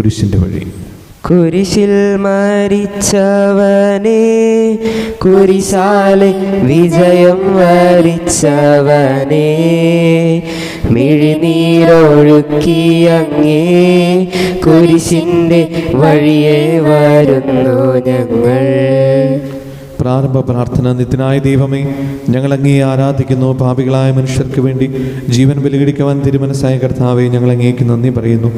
കുരിശിന്റെ വഴി. കുരിശിൽ മരിച്ചവനെ കുരിശാലെ വിജയം വരിച്ചവനെ മിഴിനീരൊഴുക്കിയങ്ങേ കുരിശിന്റെ വഴിയെ വരുന്നു ഞങ്ങൾ. പ്രാരംഭ പ്രാർത്ഥന നിത്യനായ ദൈവമേ ഞങ്ങൾ അങ്ങേ ആരാധിക്കുന്നു. പാപികളായ മനുഷ്യർക്ക് വേണ്ടി ജീവൻ ബലികടിക്കുവാൻ തിരുമനസായ കർത്താവെ ഞങ്ങൾ അങ്ങേക്ക് നന്ദി പറയുന്നു.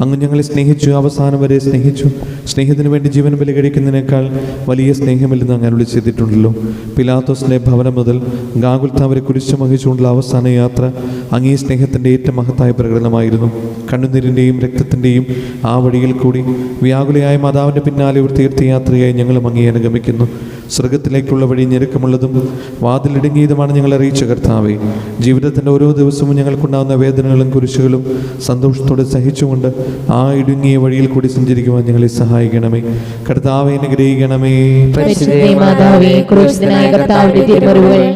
അങ്ങ് ഞങ്ങളെ സ്നേഹിച്ചു അവസാനം വരെ സ്നേഹിച്ചു. സ്നേഹത്തിന് വേണ്ടി ജീവൻ ബലികഴിക്കുന്നതിനേക്കാൾ വലിയ സ്നേഹമില്ലെന്ന് അങ്ങ് അരുളി ചെയ്തിട്ടുണ്ടല്ലോ. പിലാത്തോസിന്റെ ഭവനം മുതൽ ഗാഗുൽത്താവരെ കുരിശു വഹിച്ചുകൊണ്ടുള്ള അവസാന യാത്ര അങ്ങേ സ്നേഹത്തിന്റെ ഏറ്റവും മഹത്തായ പ്രകടനമായിരുന്നു. കണ്ണുനീരിന്റെയും രക്തത്തിന്റെയും ആ വഴിയിൽ കൂടി വ്യാകുലയായ മാതാവിന്റെ പിന്നാലെ ഒരു തീർത്ഥയാത്രയായി ഞങ്ങളും അങ്ങേ അനുഗമിക്കുന്നു. സ്വർഗത്തിലേക്കുള്ള വഴി ഞെരുക്കമുള്ളതും വാതിലിടുങ്ങിയതുമാണ് ഞങ്ങൾ അറിയിച്ച കർത്താവെ. ജീവിതത്തിന്റെ ഓരോ ദിവസവും ഞങ്ങൾക്കുണ്ടാകുന്ന വേദനകളും കുരിശുകളും സന്തോഷത്തോടെ സഹിച്ചുകൊണ്ട് ആ ഇടുങ്ങിയ വഴിയിൽ കൂടി സഞ്ചരിക്കുവാൻ ഞങ്ങളെ സഹായിക്കണമേ. കർത്താവെ അനുഗ്രഹിക്കണമേ.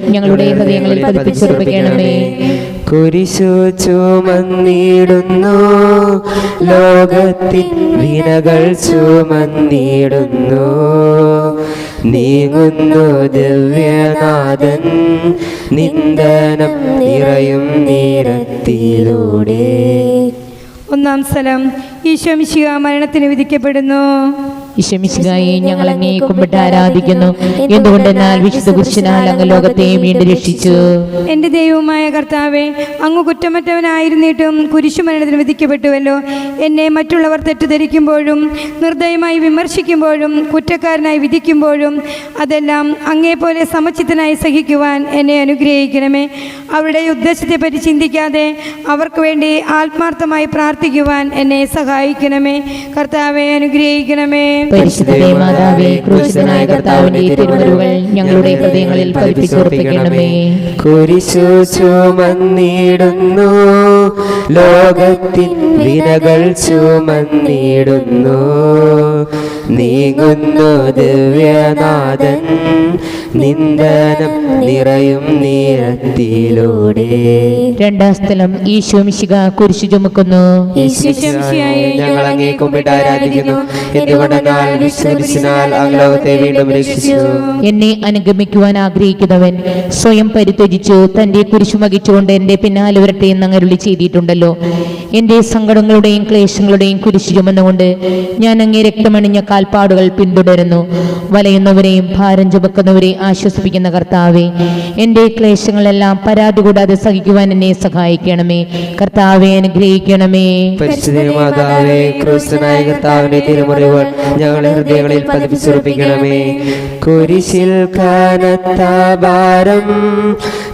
ഞങ്ങളുടെ ഹൃദയങ്ങളിൽ പതിപ്പിച്ചുറപ്പിക്കണമേ. കുരിശു ചുമന്നിടുന്നു ലോകത്തിൻ വിനകൾ ചുമന്നിടുന്നു. നീങ്ങുന്നു ദിവ്യനാഥൻ. നിന്ദനം നിറയും നീരത്തിലൂടെ. ഒന്നാം സ്ഥലം ഈശോ മിശിക മരണത്തിന് വിധിക്കപ്പെടുന്നു. ഈശമിശികായി ഞങ്ങൾ അങ്ങേ കുമ്പിട്ട് ആരാധിക്കുന്നു. എന്തുകൊണ്ടെന്നാൽ വിശുദ്ധ കുരിശിനാൽ അങ്ങ് ലോകത്തെ വീണ്ടും രക്ഷിച്ചു. എന്റെ ദൈവമായ കർത്താവെ അങ്ങ് കുറ്റമറ്റവനായിരുന്നിട്ടും കുരിശുമരണത്തിന് വിധിക്കപ്പെട്ടുവല്ലോ. എന്നെ മറ്റുള്ളവർ തെറ്റിദ്ധരിക്കുമ്പോഴും നിർദ്ദയമായി വിമർശിക്കുമ്പോഴും കുറ്റക്കാരനായി വിധിക്കുമ്പോഴും അതെല്ലാം അങ്ങേപ്പോലെ സമചിത്തനായി സഹിക്കുവാൻ എന്നെ അനുഗ്രഹിക്കണമേ. അവരുടെ ഉദ്ദേശത്തെപ്പറ്റി ചിന്തിക്കാതെ അവർക്ക് വേണ്ടി ആത്മാർത്ഥമായി പ്രാർത്ഥിക്കുവാൻ എന്നെ സഹായിക്കണമേ. കർത്താവെ അനുഗ്രഹിക്കണമേ. പരിശുദ്ധ മാതാവേ ക്രൂശിതനായ കർത്താവിന്റെ തിരുമറിവുകൾ ഞങ്ങളുടെ ഹൃദയങ്ങളിൽ പതിപ്പിച്ചുറപ്പിക്കണമേ. കുരിശു ചുമന്നിടുന്നു ലോകത്തിൻ വിനകൾ ചുമന്നിടുന്നു നീങ്ങുന്നു ദിവ്യനാഥൻ നിന്ദനം നിറയും നീരത്തിലൂടെ. രണ്ടാം സ്ഥലം ഈശോ മിശിക കുരിശു ചുമക്കുന്നു. ഞങ്ങൾ അങ്ങേ കുമ്പിട്ട് ആരാധിക്കുന്നു. എന്തുകൊണ്ടെന്നാൽ വിശ്വസിനാൽ ലോകത്തെ വീണ്ടും രക്ഷിച്ചു. എന്നെ അനുഗമിക്കുവാൻ ആഗ്രഹിക്കുന്നവൻ സ്വയം പരിത്യജിച്ചു തന്റെ കുരിശു മകിച്ചുകൊണ്ട് എന്റെ പിന്നാലെ വരട്ടെ എന്ന് അങ്ങരുളി ചെയ്തിട്ടുണ്ടല്ലോ. എന്റെ സങ്കടങ്ങളുടെയും ക്ലേശങ്ങളുടെയും കുരിശു ചുമന്നുകൊണ്ട് ഞാൻ അങ്ങേ രക്തമണിഞ്ഞ കാൽപ്പാടുകൾ പിന്തുടരുന്നു. വലയുന്നവരെയും ഭാരം ചുമക്കുന്നവരെ ആശ്വസിപ്പിക്കുന്ന കർത്താവെ എന്റെ ക്ലേശങ്ങളെല്ലാം പരാതി കൂടാതെ സഹിക്കുവാൻ എന്നെ സഹായിക്കണമേ. കർത്താവെ അനുഗ്രഹിക്കണമേ. മാതാവേ ക്രിസ്തുനായ കർത്താവിന്റെ തിരുമുറിവുകൾ ഹൃദയങ്ങളിൽ പതിപ്പിച്ചുറപ്പിക്കണമേ. കുരിശിൽ കനത്ത ഭാരം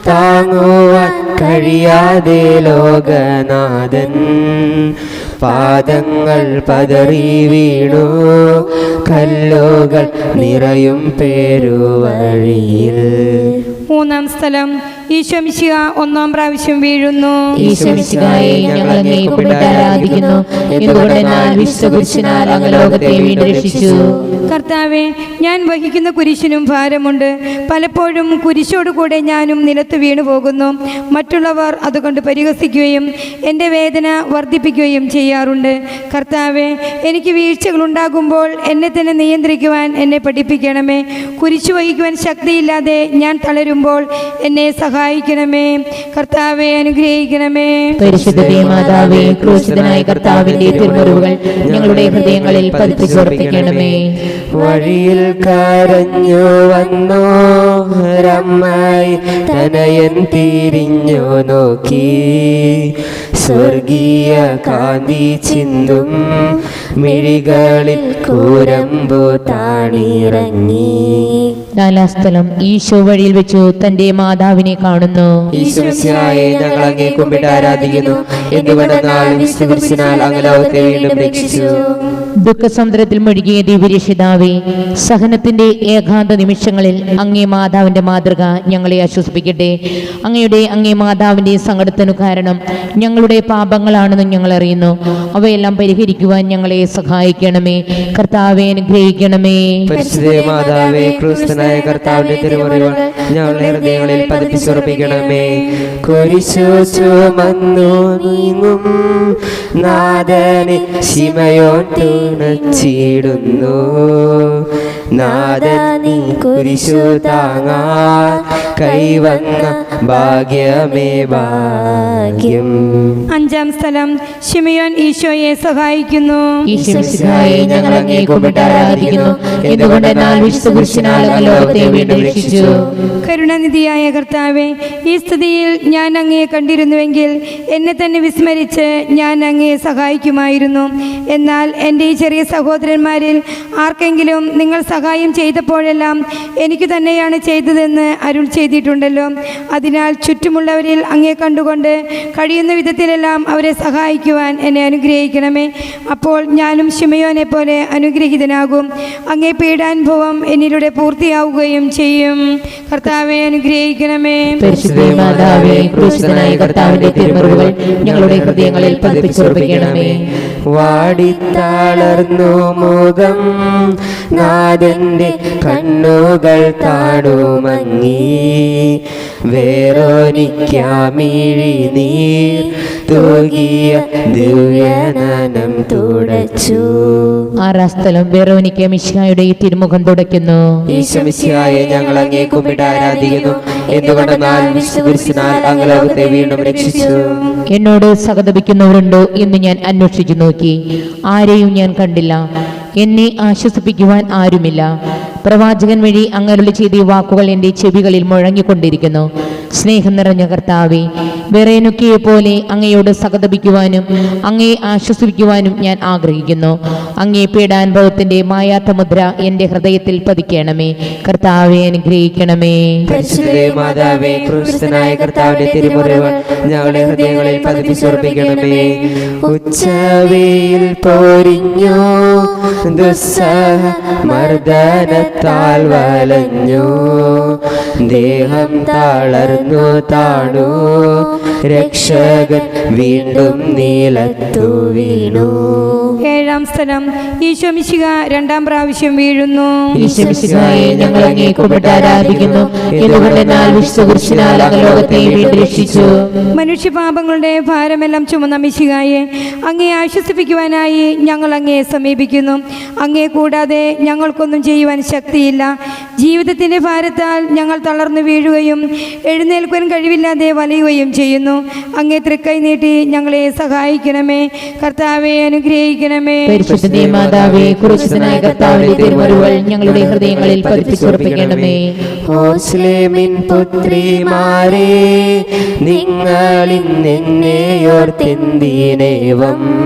താങ്ങുവാൻ കഴിയാതെ ലോകനാഥൻ. പാദങ്ങൾ പതറി വീണു. കല്ലുകൾ നിറയും പേരുവഴിയിൽ മൂന്നാം സ്ഥലം. ഈശോ മിശിഹ ഒന്നാം പ്രാവശ്യം വീഴുന്നു. ഞങ്ങൾ ആരാധിക്കുന്നു അങ്ങ് ലോകത്തെ വീണ്ടും രക്ഷിച്ചു. കർത്താവെ ഞാൻ വഹിക്കുന്ന കുരിശിനും ഭാരമുണ്ട്. പലപ്പോഴും കുരിശോടുകൂടെ ഞാനും നിലത്ത് വീണു പോകുന്നു. മറ്റുള്ളവർ അതുകൊണ്ട് പരിഹസിക്കുകയും എന്റെ വേദന വർദ്ധിപ്പിക്കുകയും ചെയ്യാറുണ്ട്. കർത്താവെ എനിക്ക് വീഴ്ചകൾ ഉണ്ടാകുമ്പോൾ എന്നെ തന്നെ നിയന്ത്രിക്കുവാൻ എന്നെ പഠിപ്പിക്കണമേ. കുരിശു വഹിക്കുവാൻ ശക്തിയില്ലാതെ ഞാൻ തളരുമ്പോൾ എന്നെ സഹായിക്കണമേ. കർത്താവെ അനുഗ്രഹിക്കണമേ. പരിശുദ്ധ മാതാവേ ക്രൂശിതനായ കർത്താവിന്റെ തിരുമുറിവുകൾ ഞങ്ങളുടെ ഹൃദയങ്ങളിൽ പതിപ്പിച്ചുറപ്പിക്കണമേ വഴിയിൽ കരഞ്ഞു വന്നോ. ഹരമായി തനയൻ തിരിഞ്ഞു നോക്കി. സ്വർഗീയ കാന്തി ചിന്തും മിഴികളിൽ കൂരമ്പു താണിറങ്ങി. നാലാം സ്ഥലം ഈശോ വഴിയിൽ വെച്ചു തന്റെ മാതാവിനെ കാണുന്നു. അങ്ങേ കുമ്പിട്ട് ആരാധിക്കുന്നു. എന്തുകൊണ്ടെന്നാൽ വിശുദ്ധകുരിശിനാൽ അങ്ങ് ലോകത്തെ വീണ്ടും രക്ഷിച്ചു. ദുഃഖസമുദ്രത്തിൽ മുഴുകിയ ദിവ്യരക്ഷിതാവേ സഹനത്തിന്റെ ഏകാന്ത നിമിഷങ്ങളിൽ അങ്ങേ മാതാവിന്റെ മാതൃക ഞങ്ങളെ ആശ്വസിപ്പിക്കട്ടെ. അങ്ങയുടെ അങ്ങേ മാതാവിന്റെ സങ്കടത്തിനു കാരണം ഞങ്ങളുടെ പാപങ്ങളാണെന്ന് ഞങ്ങൾ അറിയുന്നു. അവയെല്ലാം പരിഹരിക്കുവാൻ ഞങ്ങളെ സഹായിക്കണമേ. കർത്താവെ അനുഗ്രഹിക്കണമേ. മാതാവേ ഹൃദയങ്ങളിൽ നീങ്ങും നാദനെ ശിമയോൻ തുണച്ചിടുന്നു നാദൻ നീ കുരിശു താങ്ങാൻ കൈവന്ന ഭാഗ്യമേ ഭാഗ്യം. അഞ്ചാം സ്ഥലം ഷിമിയോൻ ഈശോയെ സഹായിക്കുന്നു. കരുണനിധിയായ ഞങ്ങൾ അങ്ങേ കുമ്പിട്ട് ആരാധിക്കുന്നു. എന്തുകൊണ്ടെന്നാൽ വിശുദ്ധ പുരുഷനാൽ ലോകത്തെ വീണ്ടും രക്ഷിച്ചു. കരുണാനിധിയായ കർത്താവെ ഈ സ്ഥിതിയിൽ ഞാൻ അങ്ങയെ കണ്ടിരുന്നുവെങ്കിൽ എന്നെ തന്നെ വിസ്മരിച്ച് ഞാൻ അങ്ങയെ സഹായിക്കുമായിരുന്നു. എന്നാൽ എന്റെ ഈ ചെറിയ സഹോദരന്മാരിൽ ആർക്കെങ്കിലും നിങ്ങൾ സഹായം ചെയ്തപ്പോഴെല്ലാം എനിക്ക് തന്നെയാണ് ചെയ്തതെന്ന് അരുൾ ചെയ്തിട്ടുണ്ടല്ലോ. അതിനാൽ ചുറ്റുമുള്ളവരിൽ അങ്ങേ കണ്ടുകൊണ്ട് കഴിയുന്ന വിധത്തിലെല്ലാം അവരെ സഹായിക്കുവാൻ എന്നെ അനുഗ്രഹിക്കണമേ. അപ്പോൾ ഞാനും ശിമയോനെ പോലെ അനുഗ്രഹീതനാകും. അങ്ങേ പീഡാനുഭവം എന്നിലൂടെ പൂർത്തിയാവുകയും ചെയ്യും. കർത്താവെ അനുഗ്രഹിക്കണമേ. കർത്താവിന്റെ തിരുമുറിവുകൾ ഞങ്ങളുടെ ഹൃദയങ്ങളിൽ പതിപ്പിച്ചുറപ്പിക്കണമേ. വാടിത്താളർന്നു മുഖം നാഥന്റെ കണ്ണുകൾ താടുമങ്ങി. വേറോനിക്കാമിഴി നീ തൂകിയ ദിവ്യനനം തുടച്ചു. ആറാം സ്ഥലം വേറോനിക്ക മിശ്രായുടെ ഈ തിരുമുഖം തുടയ്ക്കുന്നു. ഈശമിശിയായെ ഞങ്ങൾ അങ്ങേ കുമ്പിട്ട് ആരാധിക്കുന്നു. എന്തുകൊണ്ടെന്നാൽ വിശുദ്ധനാൽ അംഗലോകത്തെ വീണ്ടും രക്ഷിച്ചു. എന്നോട് സഹതപിക്കുന്നവരുണ്ടോ എന്ന് ഞാൻ അന്വേഷിച്ചു നോക്കി. ആരെയും ഞാൻ കണ്ടില്ല. എന്നെ ആശ്വസിപ്പിക്കുവാൻ ആരുമില്ല. പ്രവാചകൻ വഴി അങ്ങരുളി ചെയ്ത വാക്കുകൾ എന്റെ ചെവികളിൽ മുഴങ്ങിക്കൊണ്ടിരിക്കുന്നു. സ്നേഹം നിറഞ്ഞ കർത്താവെ വെറേനുക്കിയെ പോലെ അങ്ങയോട് സഹതപിക്കുവാനും അങ്ങയെ ആശ്വസിപ്പിക്കുവാനും ഞാൻ ആഗ്രഹിക്കുന്നു. അങ്ങേ പീഡാനുഭവത്തിന്റെ മായാത്ത മുദ്ര എന്റെ ഹൃദയത്തിൽ പതിക്കണമേ. കർത്താവെ അനുഗ്രഹിക്കണമേ. മാതാവേ ക്രിസ്തനായ മർദ്ദനത്താൽ വലഞ്ഞു ദേഹം തളർന്നു താണു. രക്ഷകൻ വീണ്ടും നീലത്തു വീണു. ഏഴാം സ്ഥലം. ഈശോ മിശിക രണ്ടാം പ്രാവശ്യം വീഴുന്നു. ഈശ്വമിശിഹായെ ഞങ്ങൾ ആരാധിക്കുന്നു. എന്തുകൊണ്ടെന്നാൽ വിശ്വകുരിശിനാൽ അകലോകത്തെ വീണ്ടും രക്ഷിച്ചു. മനുഷ്യപാപങ്ങളുടെ ഭാരമെല്ലാം ചുമന്ന മിശികായെ അങ്ങേ ആശ്വസിപ്പിക്കുവാനായി ഞങ്ങൾ അങ്ങയെ സമീപിക്കുന്നു. അങ്ങേ കൂടാതെ ഞങ്ങൾക്കൊന്നും ചെയ്യുവാൻ ശക്തിയില്ല. ജീവിതത്തിന്റെ ഭാരത്താൽ ഞങ്ങൾ തളർന്നു വീഴുകയും എഴുന്നേൽക്കാൻ കഴിവില്ലാതെ വലയുകയും ചെയ്യുന്നു. അങ്ങേ തൃക്കൈ നീട്ടി ഞങ്ങളെ സഹായിക്കണമേ. കർത്താവെ അനുഗ്രഹിക്കണമേ. പരിശുദ്ധ മാതാവേ കർത്താവിന്റെ ഞങ്ങളുടെ ഹൃദയങ്ങളിൽ പതിപ്പിച്ചുറപ്പിക്കണമേ. ഓസ്ലേമിൻ പുത്രിമാരെ നിങ്ങളിന്നെന്നെയോർത്തെന്തിനേവം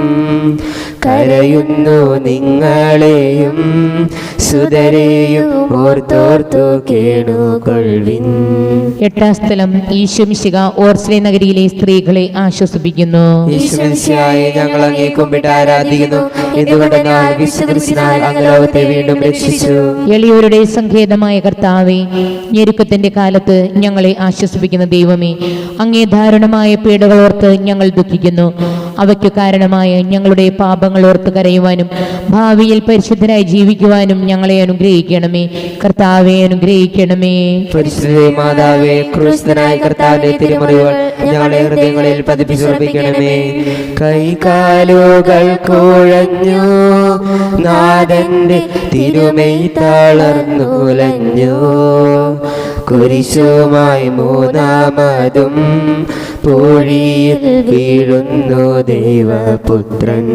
കരയുന്നു നിങ്ങളെയും. സുതരെയും ഓർത്തോർത്തു കേണുകൊള്ളിൻ എട്ടാം സ്ഥലം ഈശ്വംശിക ഓർസ്ലെ നഗരിയിലെ സ്ത്രീകളെ ആശ്വസിപ്പിക്കുന്നു. ഈശ്വംശിയായി ഞങ്ങൾ അങ്ങേ കുമ്പിട്ട് ആരാധിക്കുന്നു. എന്തുകൊണ്ടെന്നാൽ വീണ്ടും രക്ഷിച്ചു. എളിയവരുടെ സങ്കേതമായ കർത്താവെ ഞെരുക്കത്തിന്റെ കാലത്ത് ഞങ്ങളെ ആശ്വസിപ്പിക്കുന്ന ദൈവമേ അങ്ങേ ധാരണമായ പീഡകളോർത്ത് ഞങ്ങൾ ദുഃഖിക്കുന്നു. അവയ്ക്ക് കാരണമായ ഞങ്ങളുടെ പാപങ്ങൾ ഓർത്ത് കരയുവാനും ഭാവിയിൽ പരിശുദ്ധരായി ജീവിക്കുവാനും ഞങ്ങളെ അനുഗ്രഹിക്കണമേ. കർത്താവെ അനുഗ്രഹിക്കണമേ. പരിശുദ്ധ മാതാവേ ക്രിസ്തനായ കർത്താവിന്റെ തിരുമുറിവുകൾ ഞങ്ങളുടെ ഹൃദയങ്ങളിൽ പതിപ്പിച്ചുറപ്പിക്കണമേ. കൈകാലുകൾ കുഴഞ്ഞു നാഥന്റെ തിരുമൈ തളർന്നുലഞ്ഞു കുരിശുമായി മൂന്നാമതും പൂഴിയിൽ വീഴുന്നു ദൈവപുത്രൻ.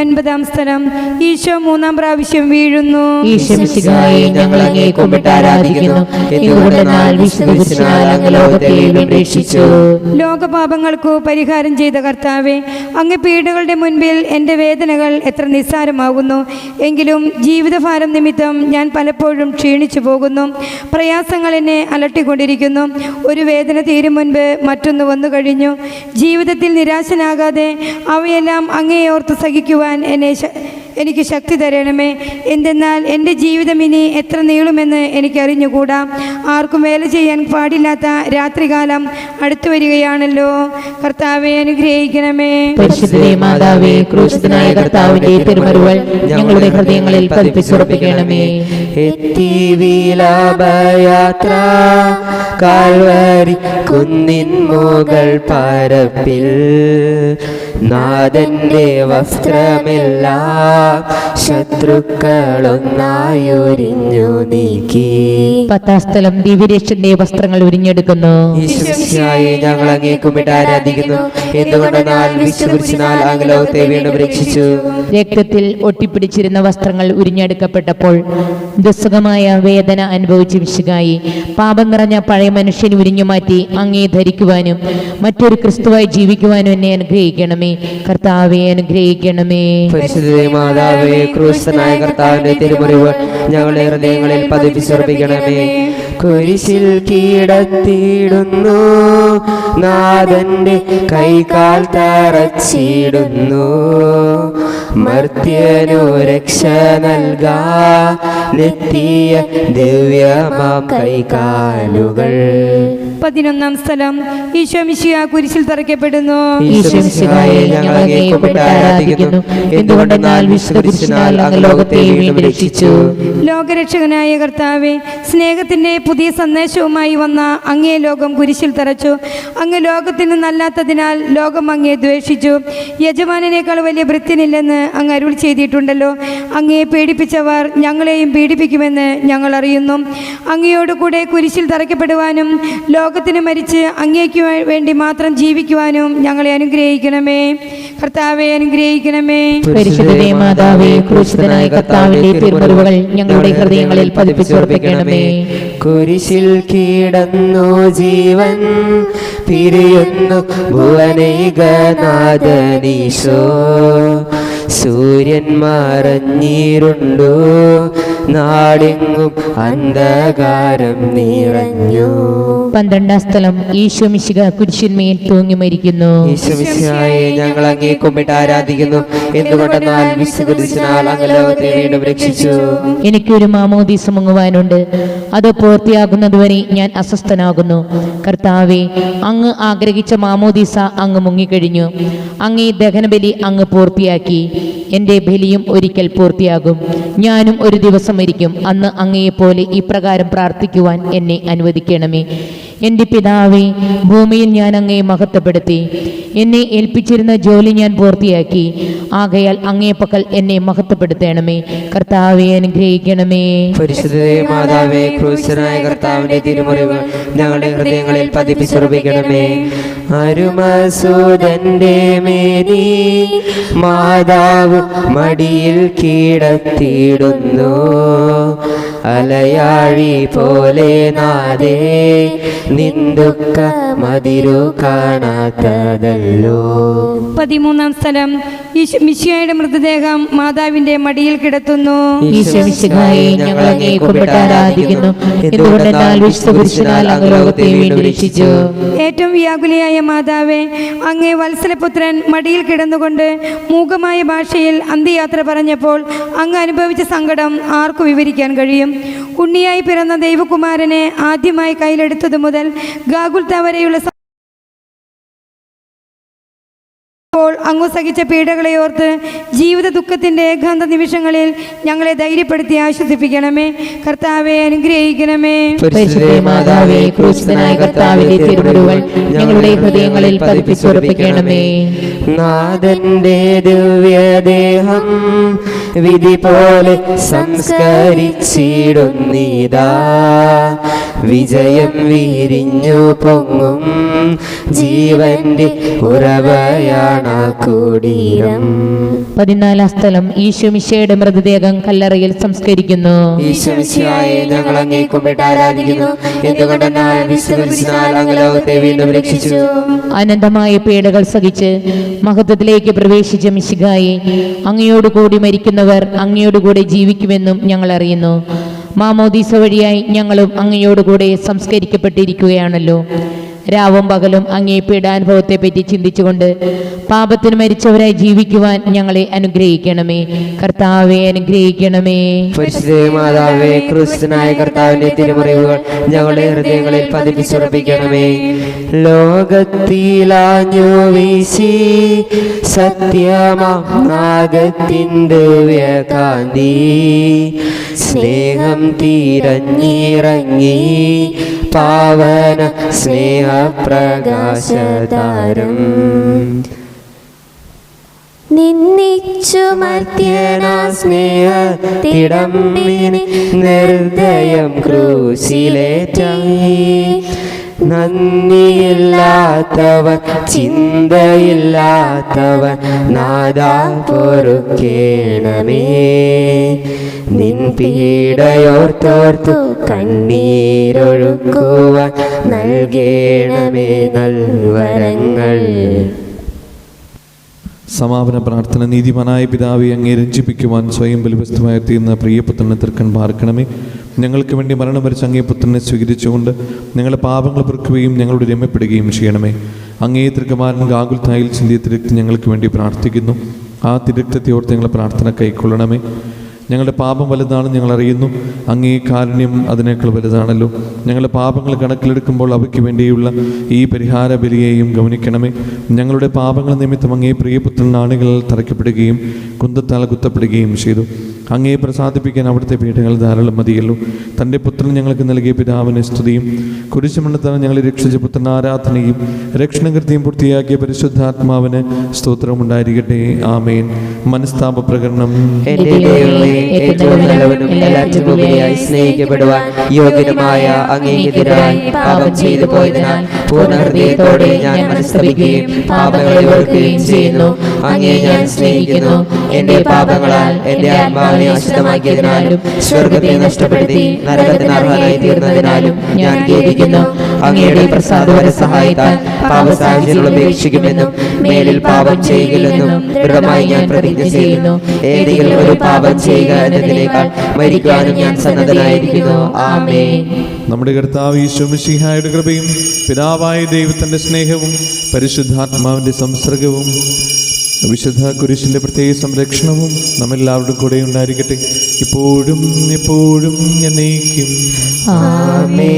ഒൻപതാം സ്ഥലം ഈശോ മൂന്നാം പ്രാവശ്യം വീഴുന്നു. ഈശ്വമിശികായെ ഞങ്ങൾ അങ്ങേ കുമ്പിട്ട് ആരാധിക്കുന്നു. വീണ്ടും ലോകപാപങ്ങൾക്കു പരിഹാരം ചെയ്ത കർത്താവെ അങ്ങ് പീഡകളുടെ മുൻപിൽ എന്റെ വേദനകൾ എത്ര നിസ്സാരമാകുന്നു എങ്കിലും ജീവിതഭാരം നിമിത്തം ഞാൻ പലപ്പോഴും ക്ഷീണിച്ചു പോകുന്നു. പ്രയാസങ്ങൾ എന്നെ അലട്ടിക്കൊണ്ടിരിക്കുന്നു. ഒരു വേദന തീരും മുൻപ് മറ്റൊന്ന് വന്നു കഴിഞ്ഞു. ജീവിതത്തിൽ നിരാശനാകാതെ അവയെല്ലാം അങ്ങേയോർത്ത് സഹിക്കുവാൻ എന്നെ എനിക്ക് ശക്തി തരണമേ. എന്തെന്നാൽ എന്റെ ജീവിതം ഇനി എത്ര നീളുമെന്ന് എനിക്കറിഞ്ഞുകൂടാ. ആർക്കും വേല ചെയ്യാൻ പാടില്ലാത്ത രാത്രികാലം അടുത്തു വരികയാണല്ലോ. കർത്താവെ അനുഗ്രഹിക്കണമേ. മാതാവേ ക്രൂശിതനായ കർത്താവിന്റെ തിരുമരുകൾ ഞങ്ങളുടെ ഹൃദയങ്ങളിൽ പതിപ്പിച്ചുറപ്പിക്കണമേ. എത്തി വിലാപയാത്ര കാൽവരി കുന്നിൻ മുകൾ പരപ്പിൽ. നാഥന്റെ വസ്ത്രമെല്ലാം ശത്രുക്കളൊന്നായൊരിഞ്ഞു നീക്കി. പത്താം സ്ഥലം ദിവ്യരക്ഷന്റെ വസ്ത്രങ്ങൾ ഉരിഞ്ഞെടുക്കുന്നു. ഞങ്ങൾ അങ്ങേക്കും കുമ്പിട്ട് ആരാധിക്കുന്നു എന്തുകൊണ്ടെന്നാൽ വിശ്വസിച്ചാൽ ആംഗലോകത്തെ വീണ്ടും രക്ഷിച്ചു? രക്തത്തിൽ ഒട്ടിപ്പിടിച്ചിരുന്ന വസ്ത്രങ്ങൾ ഉരിഞ്ഞെടുക്കപ്പെട്ടപ്പോൾ ദുസ്സുഖമായ വേദന അനുഭവിച്ച് വിശുകായി. പാപം നിറഞ്ഞ പഴയ മനുഷ്യൻ ഉരിഞ്ഞു മാറ്റി അങ്ങേ ധരിക്കുവാനും മറ്റൊരു ക്രിസ്തുവായി ജീവിക്കുവാനും എന്നെ അനുഗ്രഹിക്കണമേ. കർത്താവെ അനുഗ്രഹിക്കണമേ. പരിശുദ്ധ മാതാവേ ക്രൂശനായ കർത്താവിന്റെ തിരുമുറിവ് ഞങ്ങളുടെ ഹൃദയങ്ങളിൽ പതിപ്പിച്ചുറപ്പിക്കണമേ. കുരിശിൽ കീടത്തിയിടുന്നു നാഥന്റെ കൈകാൽ തറച്ചിടുന്നു. മർത്യനു രക്ഷ നൽകാനെത്തിയ ദിവ്യമാം കൈകാലുകൾ. പതിനൊന്നാം സ്ഥലം. ഈശോ മിശിഹ കുരിശിൽ തറയ്ക്കപ്പെടുന്നു. ലോകരക്ഷകനായ കർത്താവെ സ്നേഹത്തിന്റെ പുതിയ സന്ദേശവുമായി വന്ന അങ്ങേ ലോകം കുരിശിൽ തറച്ചു. അങ്ങ് ലോകത്തിൽ നിന്നല്ലാത്തതിനാൽ ലോകം അങ്ങേ ദ്വേഷിച്ചു. യജമാനേക്കാൾ വലിയ ഭൃത്യനില്ലെന്ന് അങ്ങ് അരുൾ ചെയ്തിട്ടുണ്ടല്ലോ. അങ്ങയെ പേടിപ്പിച്ചവർ ഞങ്ങളെയും പീഡിപ്പിക്കുമെന്ന് ഞങ്ങൾ അറിയുന്നു. അങ്ങയോട് കൂടെ കുരിശിൽ തറയ്ക്കപ്പെടുവാനും ലോകത്തിന് മരിച്ച് അങ്ങേക്ക് വേണ്ടി മാത്രം ജീവിക്കുവാനും ഞങ്ങളെ അനുഗ്രഹിക്കണമേ. കർത്താവെ അനുഗ്രഹിക്കണമേ. പരിശുദ്ധനെ മാതാവേ ക്രൂശിതനായ കർത്താവിന്റെ തിരുമുറിവുകൾ ഞങ്ങളുടെ ഹൃദയങ്ങളിൽ പതിപ്പിച്ചുറപ്പിക്കണമേ. കുരിശിൽ കീടന്നു ജീവൻ പിരിയുന്നു ഭുവനൈകനാഥനീശോ സൂര്യൻ മറഞ്ഞിരുണ്ടു നാടെങ്ങും അന്ധകാരം നിറഞ്ഞു. പന്ത്രണ്ടാം സ്ഥലം ഈശ്വമിശിക മിശിക കുരിശിന്മേൽ തൂങ്ങി മരിക്കുന്നു. ഈശ്വമിശിഹായെ ഞങ്ങൾ അങ്ങേ കുമ്പിട്ട് ആരാധിക്കുന്നു. എന്തുകൊണ്ടെന്നാൽ വിശുദ്ധനാൽ അങ്ങ് ലോകത്തെ വീണ്ടും രക്ഷിച്ചു. എനിക്കൊരു മാമോദീസ മുങ്ങുവാനുണ്ട്. അത് പൂർത്തിയാകുന്നതുവരെ ഞാൻ അസ്വസ്ഥനാകുന്നു. കർത്താവെ അങ്ങ് ആഗ്രഹിച്ച മാമോദീസ അങ്ങ് മുങ്ങിക്കഴിഞ്ഞു. അങ്ങേ ദഹനബലി അങ്ങ് പൂർത്തിയാക്കി. Thank you. എന്റെ ബലിയും ഒരിക്കൽ പൂർത്തിയാകും. ഞാനും ഒരു ദിവസം മരിക്കും അന്ന് അങ്ങയെപ്പോലെ ഇപ്രകാരം പ്രാർത്ഥിക്കുവാൻ എന്നെ അനുവദിക്കണമേ. എന്റെ പിതാവേ ഭൂമിയിൽ ഞാൻ അങ്ങയെ മഹത്വപ്പെടുത്തി. എന്നെ ഏൽപ്പിച്ചിരുന്ന ജോലി ഞാൻ പൂർത്തിയാക്കി. ആകയാൽ അങ്ങേ പക്കൽ എന്നെ മഹത്വപ്പെടുത്തണമേ. കർത്താവെ അനുഗ്രഹിക്കണമേ. മാതാവേ ക്രൂശനായ കർത്താവിന്റെ തിരുമുറിവ് ഞങ്ങളുടെ ഹൃദയങ്ങളിൽ പതിപ്പിച്ചുറപ്പിക്കണമേ. അരുമസൂതന്റെ മേരി മാതാവ് മടിയിൽ കീടത്തിയിടുന്നു. അലയാഴി പോലെ നാദേ നിന്ദുക്ക മതിരു കാണാത്തതല്ലോ. പതിമൂന്നാം സ്ഥലം. മിശിയായുടെ മിശിഹായുടെ മൃതദേഹം മാതാവിന്റെ മടിയിൽ കിടത്തുന്നു. ആരാധിക്കുന്നു. എന്തുകൊണ്ടെന്നാൽ വിശുദ്ധ പുരുഷനാൽ അങ്ങ് ലോകത്തെ വീണ്ടും രക്ഷിച്ചു. ഏറ്റവും വ്യാകുലിയായ മാതാവേ അങ്ങേ വത്സലപുത്രൻ മടിയിൽ കിടന്നുകൊണ്ട് മൂകമായ ഭാഷയിൽ അന്ത്യയാത്ര പറഞ്ഞപ്പോൾ അങ്ങ് അനുഭവിച്ച സങ്കടം ആർക്കു വിവരിക്കാൻ കഴിയും. ഉണ്ണിയായി പിറന്ന ദൈവകുമാരനെ ആദ്യമായി കയ്യിലെടുത്തതു മുതൽ ഗാഗുൽത്ത വരെയുള്ള അങ്ങു സഹിച്ച പീഡകളെ ഓർത്ത് ജീവിത ദുഃഖത്തിന്റെ ഏകാന്ത നിമിഷങ്ങളിൽ ഞങ്ങളെ ധൈര്യപ്പെടുത്തി ആശ്വസിപ്പിക്കണമേ. കർത്താവെ അനുഗ്രഹിക്കണമേ. മാതാവേ ക്രൂശിതനായ കർത്താവിന്റെ തിരുമുറിവുകൾ ഞങ്ങളുടെ ഹൃദയങ്ങളിൽ പതിപ്പിച്ചുറപ്പിക്കണമേ. നാഥന്റെ ദിവ്യദേഹം വിധി പോലെ സംസ്കരിച്ചിടുന്നീതാ. വിജയം വീരിഞ്ഞു പൊങ്ങും. ജീവന്റെ ഉറവയാണ് കൂടീരം. പതിനാലാം സ്ഥലം ഈശുമിശയുടെ മൃതദേഹം കല്ലറയിൽ സംസ്കരിക്കുന്നു. ഈശുമിശയായ ഞങ്ങൾ അങ്ങേ കുമ്പിട്ട് ആരാധിക്കുന്നു. എന്തുകൊണ്ടെന്നാൽ ലോകത്തെ വീണ്ടും രക്ഷിച്ചു. അനന്തമായ പേടകൾ സഹിച്ച് മഹത്വത്തിലേക്ക് പ്രവേശിച്ച മിശികായി അങ്ങയോടുകൂടി മരിക്കുന്നവർ അങ്ങയോടുകൂടി ജീവിക്കുമെന്നും ഞങ്ങൾ അറിയുന്നു. മാമോദീസ വഴിയായി ഞങ്ങളും അങ്ങയോടുകൂടെ സംസ്കരിക്കപ്പെട്ടിരിക്കുകയാണല്ലോ. രാവും പകലും അങ്ങേ പീഡാനുഭവത്തെപ്പറ്റി ചിന്തിച്ചുകൊണ്ട് പാപത്തിന് മരിച്ചവരായി ജീവിക്കുവാൻ ഞങ്ങളെ അനുഗ്രഹിക്കണമേ. കർത്താവെ അനുഗ്രഹിക്കണമേ. മാതാവേ ക്രിസ്തുനായ കർത്താവിന്റെ തിരുമുറിവുകൾ ഞങ്ങളുടെ ഹൃദയങ്ങളിൽ പതിപ്പിച്ചുറപ്പിക്കണമേ. ലോകത്തിലാഞ്ഞു വീശി സത്യമാകത്തിന്റെ വ്യകാന്തി. സ്നേഹം തീരഞ്ഞിറങ്ങി പാവന സ്നേഹപ്രകാശതാരം നിന്നിച്ചു മർത്യന സ്നേഹത്തിടമ്പിന് നിർദ്ദയം ക്രൂശിലേറ്റായി. നന്ദിയില്ലാത്തവൻ ചിന്തയില്ലാത്തവൻ നാദാ പൊറുക്കേണമേ. നിൻ പീഡയോർത്തോർത്തു കണ്ണീരൊഴുക്കുവാൻ നൽകേണമേ നൽവരങ്ങൾ. സമാപന പ്രാർത്ഥന നീതിമാനായ പിതാവെ അങ്ങേ രഞ്ജിപ്പിക്കുവാൻ സ്വയം ബലിപസ്തമായി തീർന്ന പ്രിയപുത്രനെ തീർക്കാൻ പാർക്കണമേ. ഞങ്ങൾക്ക് വേണ്ടി മരണം വരിച്ച അങ്ങേ പുത്രനെ സ്വീകരിച്ചുകൊണ്ട് ഞങ്ങളുടെ പാപങ്ങൾ പൊറുക്കുകയും ഞങ്ങളോട് രമ്യപ്പെടുകയും ചെയ്യണമേ. അങ്ങേ തൃക്കമാരൻ തായിൽ ചിന്തിയ തിരുക്തി ഞങ്ങൾക്ക് വേണ്ടി പ്രാർത്ഥിക്കുന്നു. ആ തിരുക്തത്തെ ഓർത്ത് ഞങ്ങളെ പ്രാർത്ഥന കൈക്കൊള്ളണമേ. ഞങ്ങളുടെ പാപം വലുതാണെന്ന് ഞങ്ങൾ അറിയുന്നു അങ്ങേ കാരുണ്യം അതിനേക്കാൾ വലുതാണല്ലോ. ഞങ്ങളുടെ പാപങ്ങൾ കണക്കിലെടുക്കുമ്പോൾ അവയ്ക്ക് വേണ്ടിയുള്ള ഈ പരിഹാര ബലിയെയും ഗവനിക്കണമേ ഞങ്ങളുടെ പാപങ്ങൾ നിമിത്തം അങ്ങേ പ്രിയപുത്രൻ ആണികളിൽ തറയ്ക്കപ്പെടുകയും കുന്തത്താൽ കുത്തപ്പെടുകയും ചെയ്തു. അങ്ങേ പ്രസാദിപ്പിക്കാൻ അവിടുത്തെ പീഠങ്ങൾ ധാരാളം മതിയല്ലോ. തന്റെ പുത്രൻ ഞങ്ങൾക്ക് നൽകിയ പിതാവിനെ സ്തുതിയും. കുരിശുമണ്ണത്താണ് ഞങ്ങളെ രക്ഷിച്ച പുത്രൻ ആരാധനയും രക്ഷണകൃത്യം പൂർത്തിയാക്കിയ പരിശുദ്ധാത്മാവിന് സ്തോത്രമുണ്ടായിരിക്കട്ടെ ആമേൻ. മനസ്താപ ദൈവമേ ഏറ്റവും സ്നേഹിക്കപ്പെടുവാൻ ഞാൻ പാപങ്ങളെ ചെയ്യുന്നു. അങ്ങേ ഞാൻ സ്നേഹിക്കുന്നു. എന്റെ പാപങ്ങളാൽ എന്റെ ആത്മാവിനെ അശുദ്ധമാക്കിയതിനാലും സ്വർഗത്തെ നഷ്ടപ്പെടുത്തി നരകത്തിന് അർഹനായി തീർന്നതിനാലും ഞാൻ ഖേദിക്കുന്നു. അങ്ങയുടെ പ്രസാദപര സഹായത്താൽ പാപസാഹചര്യം ഉപേക്ഷിക്കുമെന്നും മേലിൽ പാപം ചെയ്യുകയില്ലെന്നും ദൃഢമായി ഞാൻ പ്രതിജ്ഞ ചെയ്യുന്നു. ഏതെങ്കിലും ഒരു പാപം ചെയ്യുക എന്നതിനേക്കാൾ മരിക്കാനും ഞാൻ സന്നദ്ധനായിരിക്കുന്നു. ആമേ നമ്മുടെ കർത്താവ് ഈശോമിഷിഹായുടെ കൃപയും പിതാവായ ദൈവത്തിന്റെ സ്നേഹവും പരിശുദ്ധാത്മാവിന്റെ സംസർഗവും വിശുദ്ധ കുരിശിന്റെ പ്രത്യേക സംരക്ഷണവും നമ്മെല്ലാവരുടെ കൂടെ ഉണ്ടായിരിക്കട്ടെ. ഇപ്പോഴും എപ്പോഴും എന്നേക്കും. ആമേ